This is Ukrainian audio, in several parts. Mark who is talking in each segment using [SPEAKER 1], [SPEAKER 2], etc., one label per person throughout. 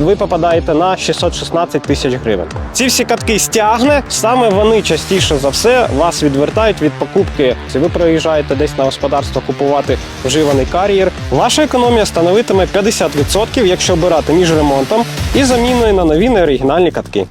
[SPEAKER 1] ви попадаєте на 616 тисяч гривень. Ці всі катки стягне, саме вони частіше за все вас відвертають від покупки. Ви проїжджаєте десь на господарство купувати вживаний кар'єр. Ваша економія становитиме 50%, якщо обирати між ремонтом і заміною на нові неоригінальні катки.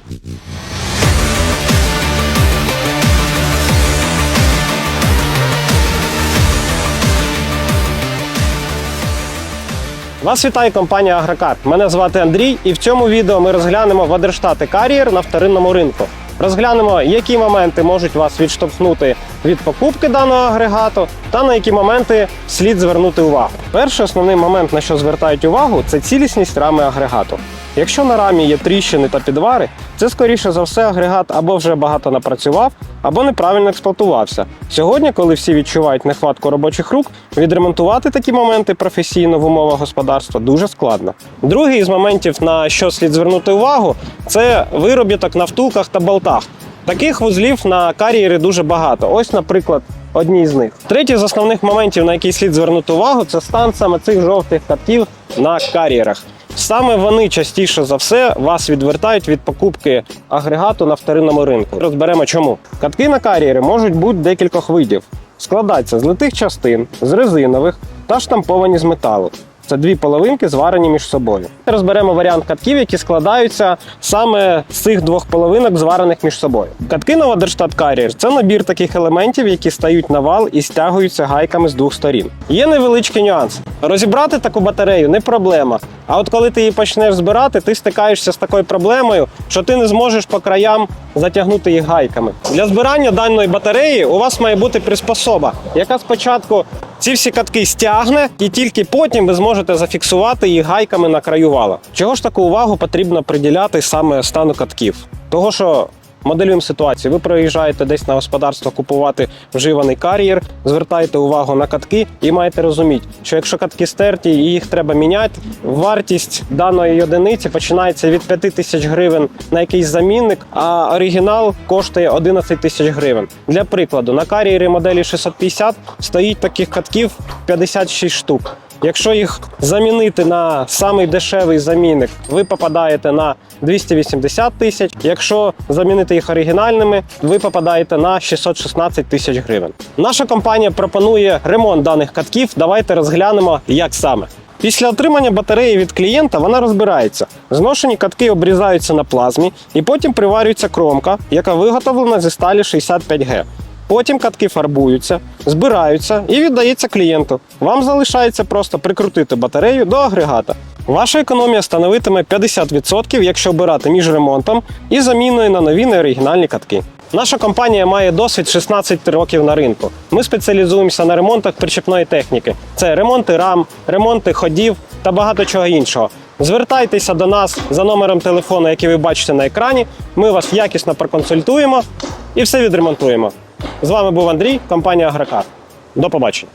[SPEAKER 1] Вас вітає компанія Агрокар. Мене звати Андрій, і в цьому відео ми розглянемо Вадерштати Кар'єр на вторинному ринку. Розглянемо, які моменти можуть вас відштовхнути від покупки даного агрегату, та на які моменти слід звернути увагу. Перший основний момент, на що звертають увагу, це цілісність рами агрегату. Якщо на рамі є тріщини та підвари, це скоріше за все агрегат або вже багато напрацював, або неправильно експлуатувався. Сьогодні, коли всі відчувають нехватку робочих рук, відремонтувати такі моменти професійно в умовах господарства дуже складно. Другий із моментів, на що слід звернути увагу, це виробіток на втулках та болтах. Таких вузлів на кар'єрі дуже багато. Ось, наприклад, одні з них. Третій з основних моментів, на який слід звернути увагу, це стан саме цих жовтих катків на кар'єрах. Саме вони частіше за все вас відвертають від покупки агрегату на вторинному ринку. Розберемо чому. Катки на кар'єри можуть бути декількох видів. Складаються з литих частин, з резинових та штамповані з металу. Це дві половинки зварені між собою. Розберемо варіант катків, які складаються саме з цих двох половинок, зварених між собою. Катки на Waderstadt Carrier – це набір таких елементів, які стають на вал і стягуються гайками з двох сторін. Є невеличкий нюанс. Розібрати таку батарею не проблема. А от коли ти її почнеш збирати, ти стикаєшся з такою проблемою, що ти не зможеш по краям затягнути їх гайками. Для збирання даної батареї у вас має бути приспособа, яка спочатку ці всі катки стягне, і тільки потім ви зможете зафіксувати їх гайками на краю вала. Чого ж таку увагу потрібно приділяти саме стану катків? Того, що моделюємо ситуацію. Ви приїжджаєте десь на господарство купувати вживаний кар'єр, звертаєте увагу на катки і маєте розуміти, що якщо катки стерті і їх треба міняти, вартість даної одиниці починається від 5 тисяч гривень на якийсь замінник, а оригінал коштує 11 тисяч гривень. Для прикладу, на кар'єрі моделі 650 стоїть таких катків 56 штук. Якщо їх замінити на самий дешевий замінник, ви попадаєте на 280 тисяч. Якщо замінити їх оригінальними, ви попадаєте на 616 тисяч гривень. Наша компанія пропонує ремонт даних катків. Давайте розглянемо, як саме. Після отримання батареї від клієнта вона розбирається. Зношені катки обрізаються на плазмі і потім приварюється кромка, яка виготовлена зі сталі 65Г. Потім катки фарбуються, збираються і віддається клієнту. Вам залишається просто прикрутити батарею до агрегата. Ваша економія становитиме 50%, якщо обирати між ремонтом і заміною на нові неоригінальні катки. Наша компанія має досвід 16 років на ринку. Ми спеціалізуємося на ремонтах причепної техніки. Це ремонти рам, ремонти ходів та багато чого іншого. Звертайтеся до нас за номером телефону, який ви бачите на екрані. Ми вас якісно проконсультуємо і все відремонтуємо. З вами був Андрій, компанія Агрокар. До побачення.